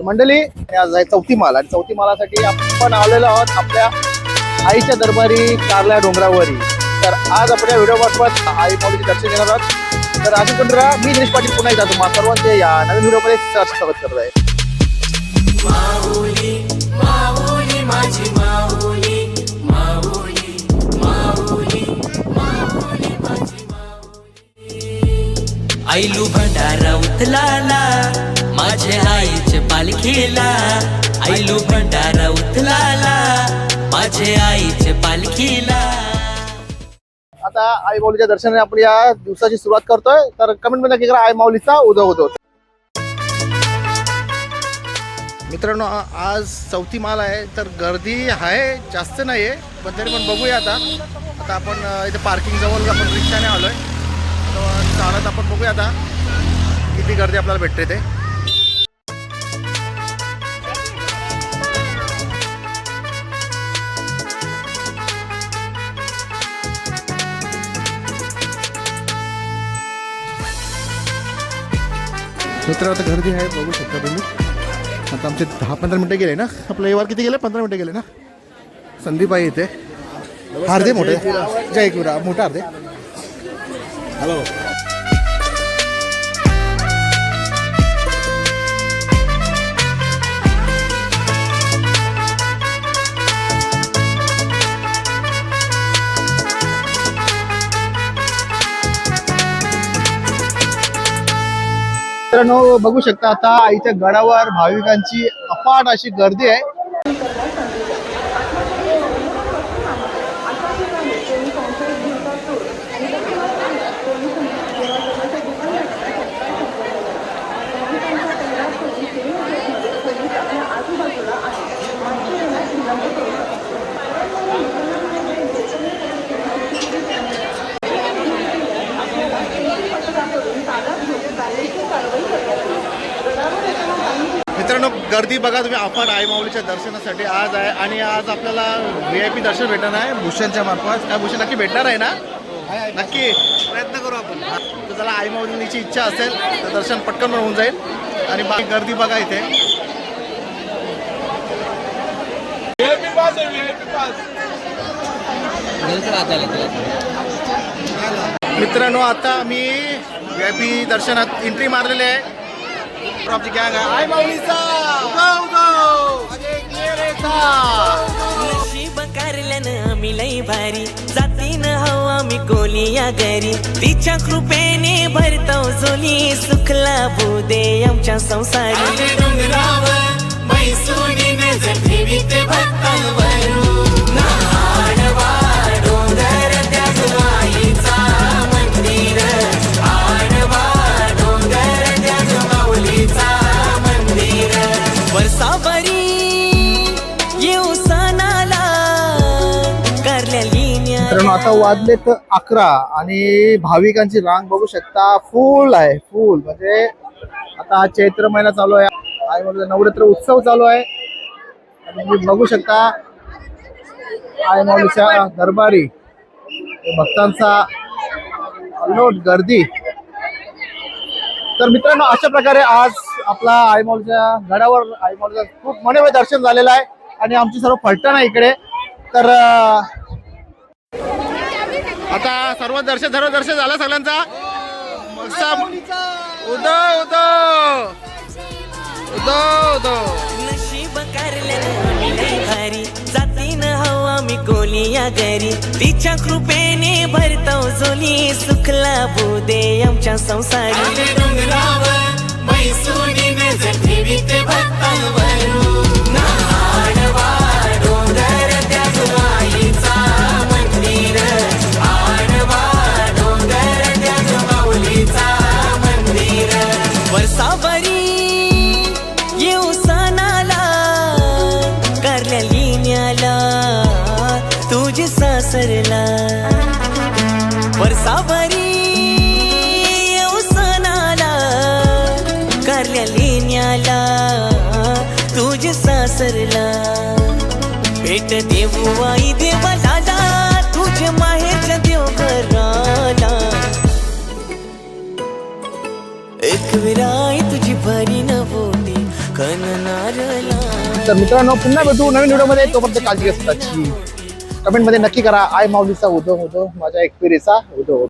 तर मंडळी आज आहे चौथी माल आणि चौथी मालासाठी आपण आलेलो आहोत आपल्या आईच्या दरबारी कारल्या डोंगरावरी. तर आज आपण या व्हिडिओ मार्फत आई माऊलीचे दर्शन घेणार आहोत. तर अजून पण राहा मी दिनेश पाटील पुन्हा एकदा तुम्हाला सर्वांचे या नवीन व्हिडिओमध्ये सहर्ष स्वागत करत आहे. माऊली माऊली माझी माऊली माऊली माऊली माऊली माझी माऊली. आईलू भंडारा उतलाला पालखीला आईलू भंडारा उतलाला. माझ्या आईच्या पालखीला. आता आई माऊलीच्या दर्शनाने आपण या दिवसाची सुरुवात करतोय. तर कमेंटमध्ये नक्की करा आई माऊलीचा उदो उदो मित्रांनो आज चौथी माल आहे तर गर्दी आहे जास्त नाही आहे पण तरी पण बघूया आता. आता आपण इथे पार्किंग जवळ आपण रिक्षाने आलोय. तर चालत आपण बघूया आता किती गर्दी आपल्याला भेटते ते. मित्र आता गर्दी आहे बघू शकता तुम्ही. आता आमचे दहा पंधरा मिनटं गेले ना. आपलं व्यवहार किती गेले? पंधरा मिनटं गेले ना. संदीप आहे इथे. हार्दे मोठे. जय गुरा मोठा हार्दे. हॅलो मित्रांनो बघू शकता आता आईच्या गडावर भाविकांची अफाट अशी गर्दी आहे. मित्रांनो गर्दी बघा तुम्ही. अफाट आई माऊलीच्या दर्शनासाठी आज आहे आणि आज आपल्याला व्ही आय पी दर्शन भेटणार आहे भूषणच्या मार्फत. काय भूषण नक्की भेटणार आहे ना? नक्की. प्रयत्न करू आपण. तर त्याला आई माऊलीची इच्छा असेल तर दर्शन पटकन होऊन जाईल. आणि बाकी गर्दी बघा इथे. मित्रांनो आता मी व्ही आय पी दर्शनात एंट्री मारलेली आहे. आमची गँग आहे आई. नशीब कारल्यानं आम्ही लई भारी. जातीनं हवा आम्ही कोली या घरी. तिच्या कृपेने भरतो जोली सुखला भूदे आमच्या संसारी. डोंगरावर मैसुनी नजर ठेवीते भक्तांवरू आता वाजलेत अकरा आणि भाविकांची रांग बघू शकता. फुल आहे फुल म्हणजे आता हा चैत्र महिना चालू आहे. आई माऊलीचा नवरात्र उत्सव चालू आहे. आणि तुम्ही बघू शकता आय माऊलीच्या दरबारी. भक्तांचा अलोट गर्दी. तर मित्रांनो अशा प्रकारे आज आपला आई माऊलीच्या गडावर आई माऊलीचं खूप मनोमय दर्शन झालेलं आहे. आणि आमची सर्व फलटण आहे इकडे. तर आता सर्व दर्शन सर्व दर्शन झालं सगळ्यांचा. मस्त उदो उदो उदो उदो नशीब कारल्यानं आम्ही लई भारी. जातीनं हवा आम्ही कोली या घरी. तिच्या कृपेने भरतो जोली सुखला भूदे आमच्या संसारी. डोंगरावर तुझी भेट देऊ आई देवाला तुझे माहेरच्या देव घराला एक विराई तुझी भरी न बोटी कन नारला तर मित्रांनो पुन्हा भेटू नवीन व्हिडिओमध्ये. तोपर्यंत काळजी घेतात स्वतःची कमेंटमध्ये नक्की करा. आय माऊलीचा उदो उदो माझ्या एक्सपिरियन्सचा उदो